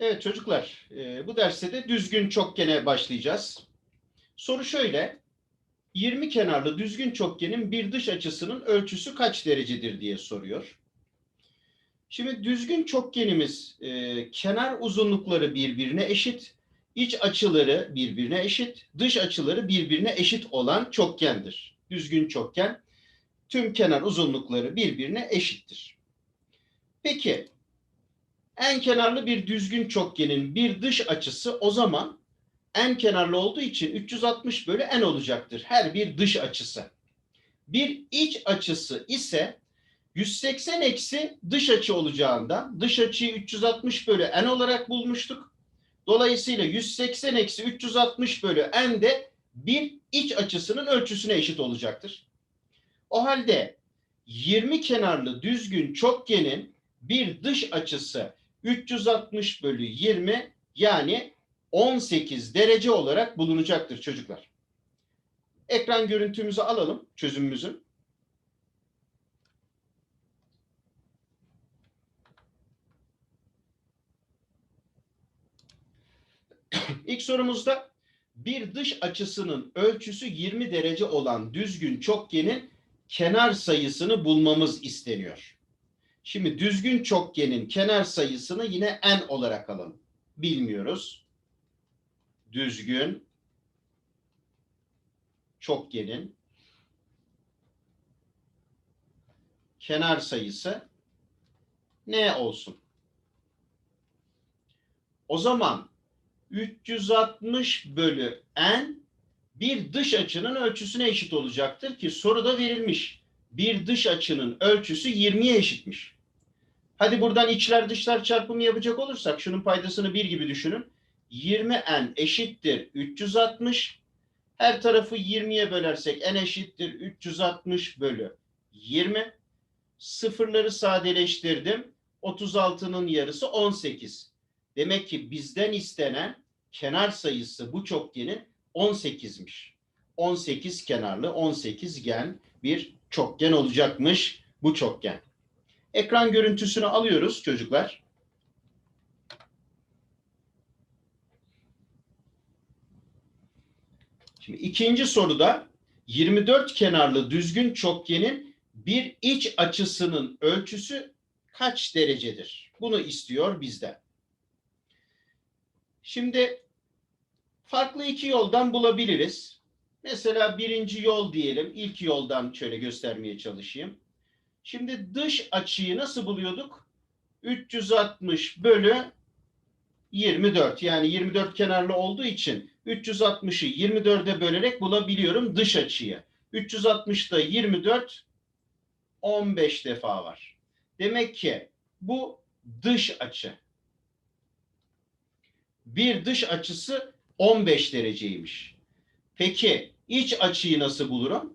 Evet çocuklar, e, bu derste de düzgün çokgene başlayacağız. Soru şöyle, 20 kenarlı düzgün çokgenin bir dış açısının ölçüsü kaç derecedir diye soruyor. Şimdi düzgün çokgenimiz e, kenar uzunlukları birbirine eşit, iç açıları birbirine eşit, dış açıları birbirine eşit olan çokgendir. Düzgün çokgen tüm kenar uzunlukları birbirine eşittir. Peki en kenarlı bir düzgün çokgenin bir dış açısı o zaman en kenarlı olduğu için 360 bölü n olacaktır. Her bir dış açısı. Bir iç açısı ise 180 eksi dış açı olacağından dış açıyı 360 bölü n olarak bulmuştuk. Dolayısıyla 180 eksi 360 bölü n de bir iç açısının ölçüsüne eşit olacaktır. O halde 20 kenarlı düzgün çokgenin bir dış açısı 360 bölü 20 yani 18 derece olarak bulunacaktır çocuklar. Ekran görüntümüzü alalım çözümümüzün. İlk sorumuzda bir dış açısının ölçüsü 20 derece olan düzgün çokgenin kenar sayısını bulmamız isteniyor. Şimdi düzgün çokgenin kenar sayısını yine n olarak alalım. Bilmiyoruz. Düzgün çokgenin kenar sayısı ne olsun? O zaman 360 bölü n bir dış açının ölçüsüne eşit olacaktır ki soruda verilmiş. Bir dış açının ölçüsü 20'ye eşitmiş. Hadi buradan içler dışlar çarpımı yapacak olursak şunun paydasını 1 gibi düşünün. 20n eşittir 360. Her tarafı 20'ye bölersek n eşittir 360 bölü 20. Sıfırları sadeleştirdim. 36'nın yarısı 18. Demek ki bizden istenen kenar sayısı bu çokgenin 18'miş. 18 kenarlı 18 gen bir çokgen olacakmış bu çokgen. Ekran görüntüsünü alıyoruz çocuklar. Şimdi ikinci soruda 24 kenarlı düzgün çokgenin bir iç açısının ölçüsü kaç derecedir? Bunu istiyor bizden. Şimdi farklı iki yoldan bulabiliriz. Mesela birinci yol diyelim. İlk yoldan şöyle göstermeye çalışayım. Şimdi dış açıyı nasıl buluyorduk? 360 bölü 24. Yani 24 kenarlı olduğu için 360'ı 24'e bölerek bulabiliyorum dış açıyı. 360'da 24 15 defa var. Demek ki bu dış açı. Bir dış açısı 15 dereceymiş. Peki iç açıyı nasıl bulurum?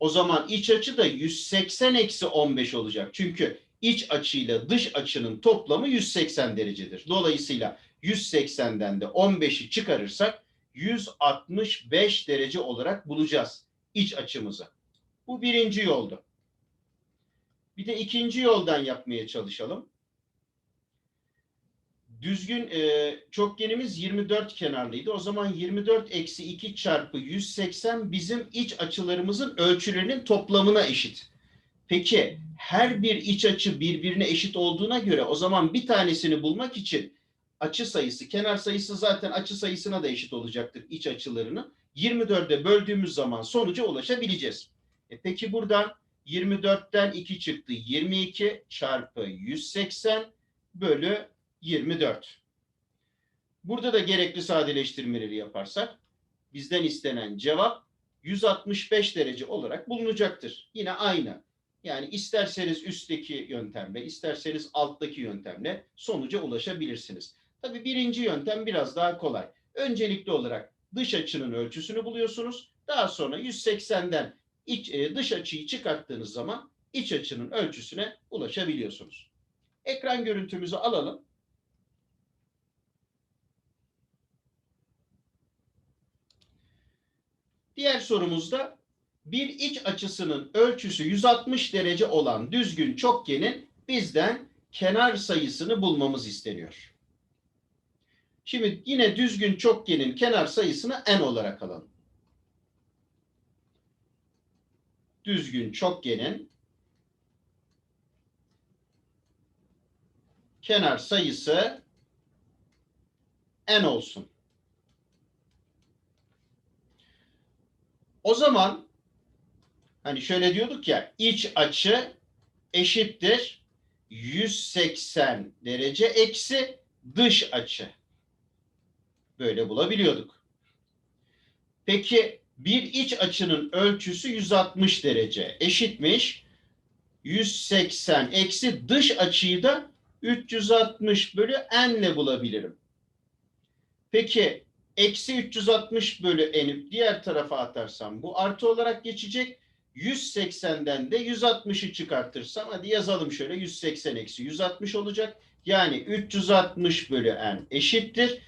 O zaman iç açı da 180 eksi 15 olacak. Çünkü iç açıyla dış açının toplamı 180 derecedir. Dolayısıyla 180'den de 15'i çıkarırsak 165 derece olarak bulacağız iç açımızı. Bu birinci yoldu. Bir de ikinci yoldan yapmaya çalışalım. Düzgün e, çokgenimiz 24 kenarlıydı. O zaman 24 eksi 2 çarpı 180 bizim iç açılarımızın ölçülerinin toplamına eşit. Peki her bir iç açı birbirine eşit olduğuna göre o zaman bir tanesini bulmak için açı sayısı, kenar sayısı zaten açı sayısına da eşit olacaktır iç açılarını. 24'e böldüğümüz zaman sonuca ulaşabileceğiz. E peki buradan 24'ten 2 çıktı. 22 çarpı 180 bölü 24. Burada da gerekli sadeleştirmeleri yaparsak bizden istenen cevap 165 derece olarak bulunacaktır. Yine aynı. Yani isterseniz üstteki yöntemle, isterseniz alttaki yöntemle sonuca ulaşabilirsiniz. Tabii birinci yöntem biraz daha kolay. Öncelikli olarak dış açının ölçüsünü buluyorsunuz. Daha sonra 180'den iç, e, dış açıyı çıkarttığınız zaman iç açının ölçüsüne ulaşabiliyorsunuz. Ekran görüntümüzü alalım. Diğer sorumuzda bir iç açısının ölçüsü 160 derece olan düzgün çokgenin bizden kenar sayısını bulmamız isteniyor. Şimdi yine düzgün çokgenin kenar sayısını n olarak alalım. Düzgün çokgenin kenar sayısı n olsun. O zaman hani şöyle diyorduk ya iç açı eşittir 180 derece eksi dış açı. Böyle bulabiliyorduk. Peki bir iç açının ölçüsü 160 derece eşitmiş. 180 eksi dış açıyı da 360 bölü n ile bulabilirim. Peki eksi 360 bölü n'i diğer tarafa atarsam bu artı olarak geçecek. 180'den de 160'ı çıkartırsam hadi yazalım şöyle 180 eksi 160 olacak. Yani 360 bölü n eşittir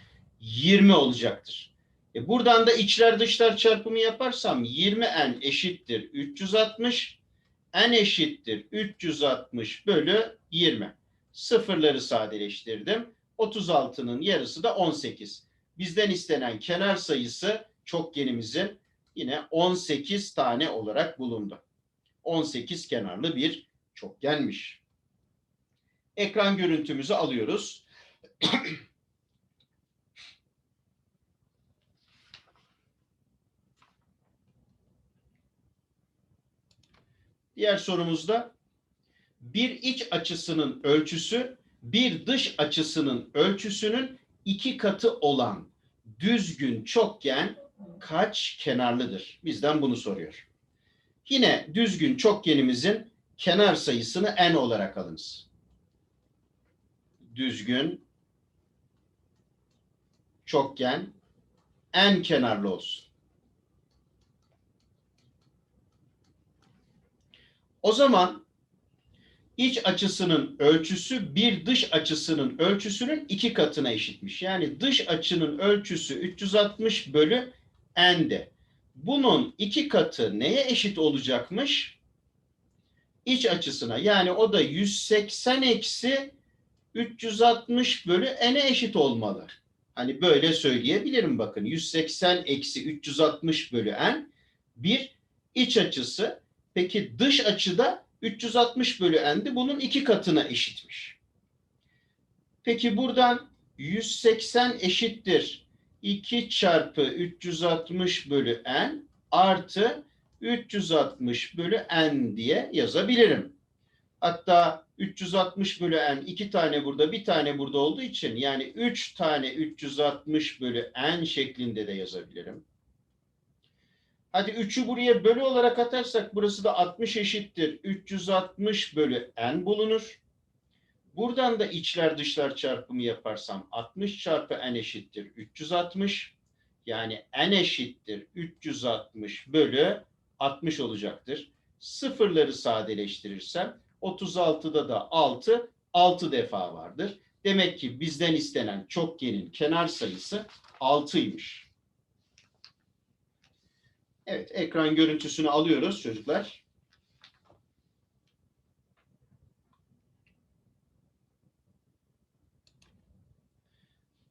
20 olacaktır. E buradan da içler dışlar çarpımı yaparsam 20n eşittir 360 n eşittir 360 bölü 20. Sıfırları sadeleştirdim. 36'nın yarısı da 18. Bizden istenen kenar sayısı çokgenimizin yine 18 tane olarak bulundu. 18 kenarlı bir çokgenmiş. Ekran görüntümüzü alıyoruz. Diğer sorumuzda bir iç açısının ölçüsü bir dış açısının ölçüsünün iki katı olan düzgün çokgen kaç kenarlıdır? Bizden bunu soruyor. Yine düzgün çokgenimizin kenar sayısını n olarak alınız. Düzgün çokgen n kenarlı olsun. O zaman iç açısının ölçüsü bir dış açısının ölçüsünün iki katına eşitmiş. Yani dış açının ölçüsü 360 bölü n'de. Bunun iki katı neye eşit olacakmış? İç açısına. Yani o da 180 eksi 360 bölü n'e eşit olmalı. Hani böyle söyleyebilirim bakın. 180 eksi 360 bölü n bir iç açısı. Peki dış açıda 360 bölü n'di. Bunun iki katına eşitmiş. Peki buradan 180 eşittir 2 çarpı 360 bölü n artı 360 bölü n diye yazabilirim. Hatta 360 bölü n iki tane burada bir tane burada olduğu için yani 3 tane 360 bölü n şeklinde de yazabilirim. Hadi 3'ü buraya bölü olarak atarsak burası da 60 eşittir. 360 bölü n bulunur. Buradan da içler dışlar çarpımı yaparsam 60 çarpı n eşittir 360. Yani n eşittir 360 bölü 60 olacaktır. Sıfırları sadeleştirirsem 36'da da 6, 6 defa vardır. Demek ki bizden istenen çokgenin kenar sayısı 6'ymış. Evet, ekran görüntüsünü alıyoruz çocuklar.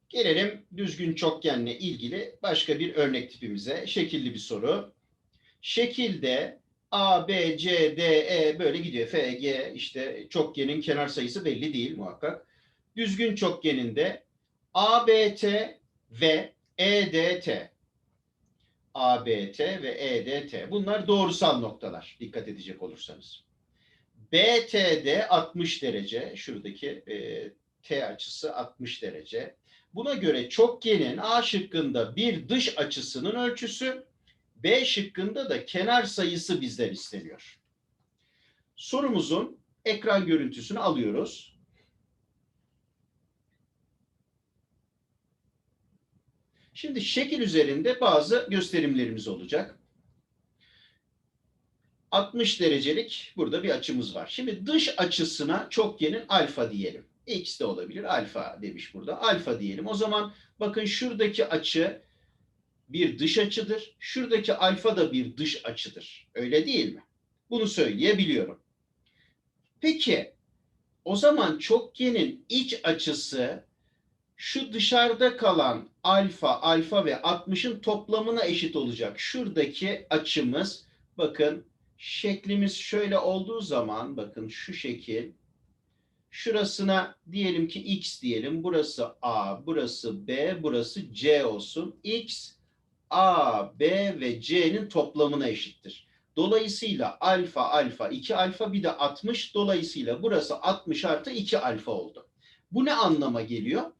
Gelelim düzgün çokgenle ilgili başka bir örnek tipimize. Şekilli bir soru. Şekilde A, B, C, D, E böyle gidiyor. F, G işte çokgenin kenar sayısı belli değil muhakkak. Düzgün çokgeninde A, B, T ve E, D, T. A, B, T ve E, D, T. Bunlar doğrusal noktalar dikkat edecek olursanız. B, T, D 60 derece. Şuradaki e, T açısı 60 derece. Buna göre çokgenin A şıkkında bir dış açısının ölçüsü, B şıkkında da kenar sayısı bizden isteniyor. Sorumuzun ekran görüntüsünü alıyoruz. Şimdi şekil üzerinde bazı gösterimlerimiz olacak. 60 derecelik burada bir açımız var. Şimdi dış açısına çokgenin alfa diyelim. X de olabilir. Alfa demiş burada. Alfa diyelim. O zaman bakın şuradaki açı bir dış açıdır. Şuradaki alfa da bir dış açıdır. Öyle değil mi? Bunu söyleyebiliyorum. Peki o zaman çokgenin iç açısı şu dışarıda kalan alfa, alfa ve 60'ın toplamına eşit olacak. Şuradaki açımız bakın şeklimiz şöyle olduğu zaman bakın şu şekil şurasına diyelim ki x diyelim. Burası a, burası b, burası c olsun. x a, b ve c'nin toplamına eşittir. Dolayısıyla alfa alfa 2 alfa bir de 60 dolayısıyla burası 60 artı 2 alfa oldu. Bu ne anlama geliyor?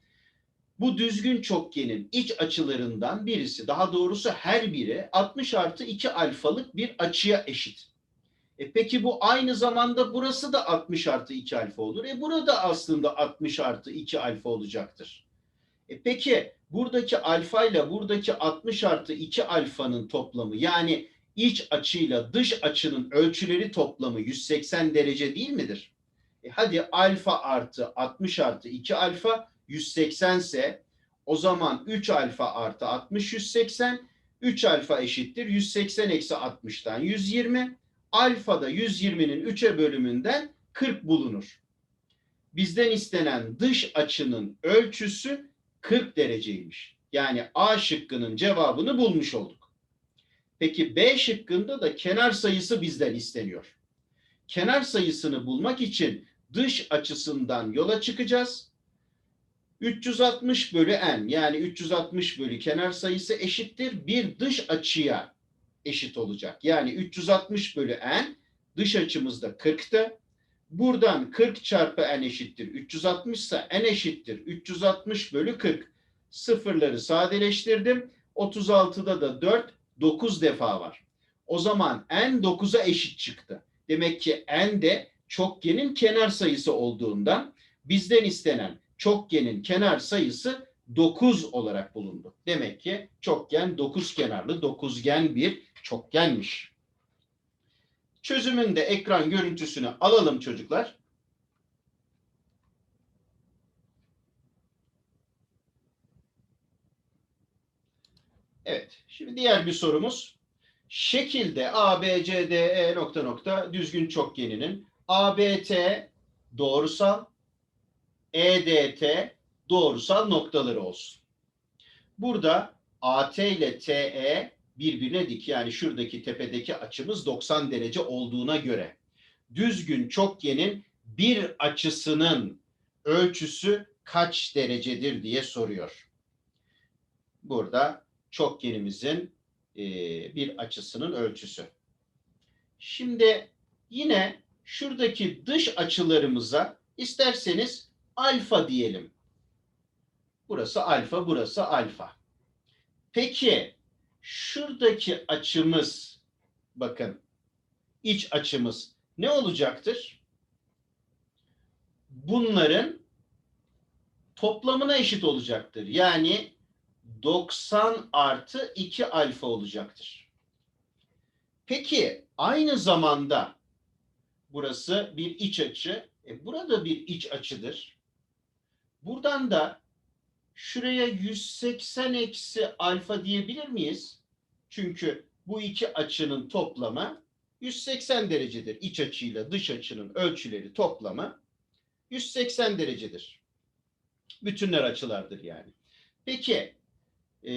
Bu düzgün çokgenin iç açılarından birisi daha doğrusu her biri 60 artı 2 alfalık bir açıya eşit. E peki bu aynı zamanda burası da 60 artı 2 alfa olur. E burada aslında 60 artı 2 alfa olacaktır. E peki buradaki alfa ile buradaki 60 artı 2 alfanın toplamı yani iç açıyla dış açının ölçüleri toplamı 180 derece değil midir? E hadi alfa artı 60 artı 2 alfa 180 ise o zaman 3 alfa artı 60 180 3 alfa eşittir 180 eksi 60'tan 120 alfa da 120'nin 3'e bölümünden 40 bulunur. Bizden istenen dış açının ölçüsü 40 dereceymiş. Yani A şıkkının cevabını bulmuş olduk. Peki B şıkkında da kenar sayısı bizden isteniyor. Kenar sayısını bulmak için dış açısından yola çıkacağız. 360 bölü n yani 360 bölü kenar sayısı eşittir bir dış açıya eşit olacak. Yani 360 bölü n dış açımızda 40'tı. Buradan 40 çarpı n eşittir 360 ise n eşittir 360 bölü 40. Sıfırları sadeleştirdim. 36'da da 4 9 defa var. O zaman n 9'a eşit çıktı. Demek ki n de çokgenin kenar sayısı olduğundan bizden istenen çokgenin kenar sayısı 9 olarak bulundu. Demek ki çokgen 9 kenarlı dokuzgen bir çokgenmiş. Çözümün de ekran görüntüsünü alalım çocuklar. Evet, şimdi diğer bir sorumuz. Şekilde A, B, C, D, E nokta nokta düzgün çokgeninin ABT doğrusal, EDT doğrusal noktaları olsun. Burada AT ile TE birbirine dik yani şuradaki tepedeki açımız 90 derece olduğuna göre düzgün çokgenin bir açısının ölçüsü kaç derecedir diye soruyor. Burada çokgenimizin e, bir açısının ölçüsü. Şimdi yine şuradaki dış açılarımıza isterseniz alfa diyelim. Burası alfa, burası alfa. Peki şuradaki açımız bakın iç açımız ne olacaktır? Bunların toplamına eşit olacaktır. Yani 90 artı 2 alfa olacaktır. Peki aynı zamanda burası bir iç açı. E, burada bir iç açıdır. Buradan da şuraya 180 eksi alfa diyebilir miyiz? Çünkü bu iki açının toplamı 180 derecedir. İç açıyla dış açının ölçüleri toplamı 180 derecedir. Bütünler açılardır yani. Peki e,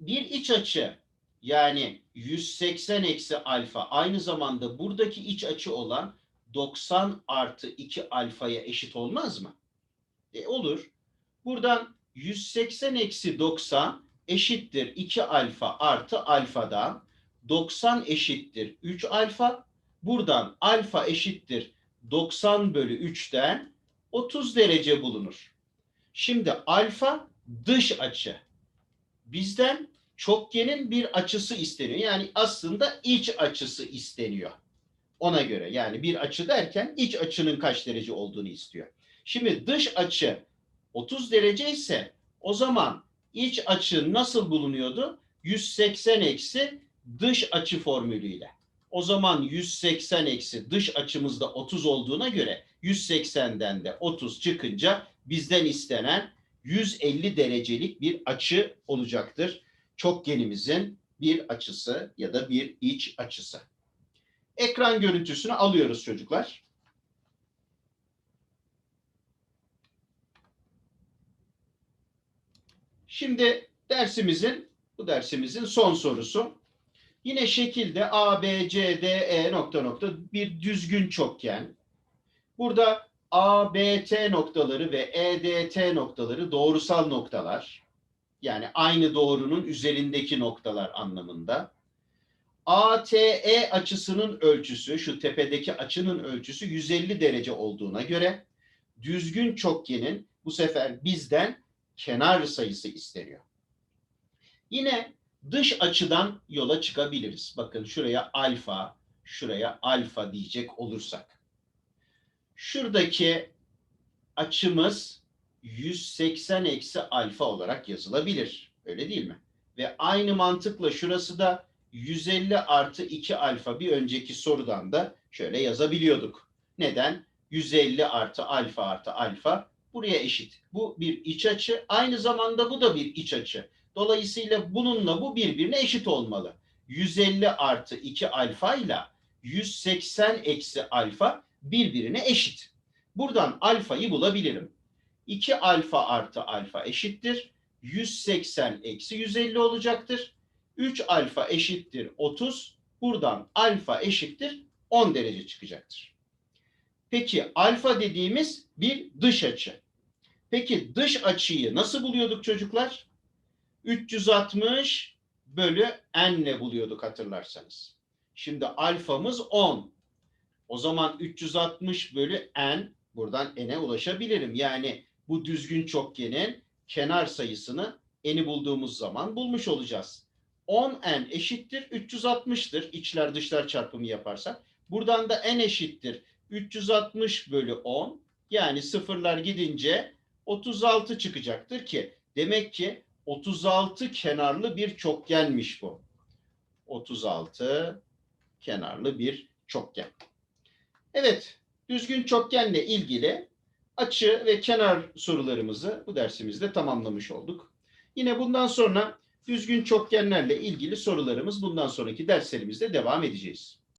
bir iç açı yani 180 eksi alfa aynı zamanda buradaki iç açı olan 90 artı 2 alfaya eşit olmaz mı? E, olur. Buradan 180 eksi 90 eşittir 2 alfa artı alfadan 90 eşittir 3 alfa. Buradan alfa eşittir 90 bölü 3'ten 30 derece bulunur. Şimdi alfa dış açı. Bizden çokgenin bir açısı isteniyor. Yani aslında iç açısı isteniyor. Ona göre yani bir açı derken iç açının kaç derece olduğunu istiyor. Şimdi dış açı 30 derece ise o zaman iç açı nasıl bulunuyordu? 180 eksi dış açı formülüyle. O zaman 180 eksi dış açımızda 30 olduğuna göre 180'den de 30 çıkınca bizden istenen 150 derecelik bir açı olacaktır. Çokgenimizin bir açısı ya da bir iç açısı. Ekran görüntüsünü alıyoruz çocuklar. Şimdi dersimizin bu dersimizin son sorusu. Yine şekilde A, B, C, D, E nokta nokta bir düzgün çokgen. Burada A, B, T noktaları ve E, D, T noktaları doğrusal noktalar. Yani aynı doğrunun üzerindeki noktalar anlamında. ATE açısının ölçüsü, şu tepedeki açının ölçüsü 150 derece olduğuna göre düzgün çokgenin bu sefer bizden kenar sayısı isteniyor. Yine dış açıdan yola çıkabiliriz. Bakın şuraya alfa, şuraya alfa diyecek olursak. Şuradaki açımız 180 eksi alfa olarak yazılabilir. Öyle değil mi? Ve aynı mantıkla şurası da 150 artı 2 alfa bir önceki sorudan da şöyle yazabiliyorduk. Neden? 150 artı alfa artı alfa buraya eşit. Bu bir iç açı. Aynı zamanda bu da bir iç açı. Dolayısıyla bununla bu birbirine eşit olmalı. 150 artı 2 alfa ile 180 eksi alfa birbirine eşit. Buradan alfayı bulabilirim. 2 alfa artı alfa eşittir. 180 eksi 150 olacaktır. 3 alfa eşittir 30. Buradan alfa eşittir 10 derece çıkacaktır. Peki alfa dediğimiz bir dış açı. Peki dış açıyı nasıl buluyorduk çocuklar? 360 bölü n ile buluyorduk hatırlarsanız. Şimdi alfamız 10. O zaman 360 bölü n buradan n'e ulaşabilirim. Yani bu düzgün çokgenin kenar sayısını n'i bulduğumuz zaman bulmuş olacağız. 10n eşittir 360'tır. İçler dışlar çarpımı yaparsak. Buradan da n eşittir 360 bölü 10. Yani sıfırlar gidince 36 çıkacaktır ki demek ki 36 kenarlı bir çokgenmiş bu. 36 kenarlı bir çokgen. Evet, düzgün çokgenle ilgili açı ve kenar sorularımızı bu dersimizde tamamlamış olduk. Yine bundan sonra düzgün çokgenlerle ilgili sorularımız bundan sonraki derslerimizde devam edeceğiz.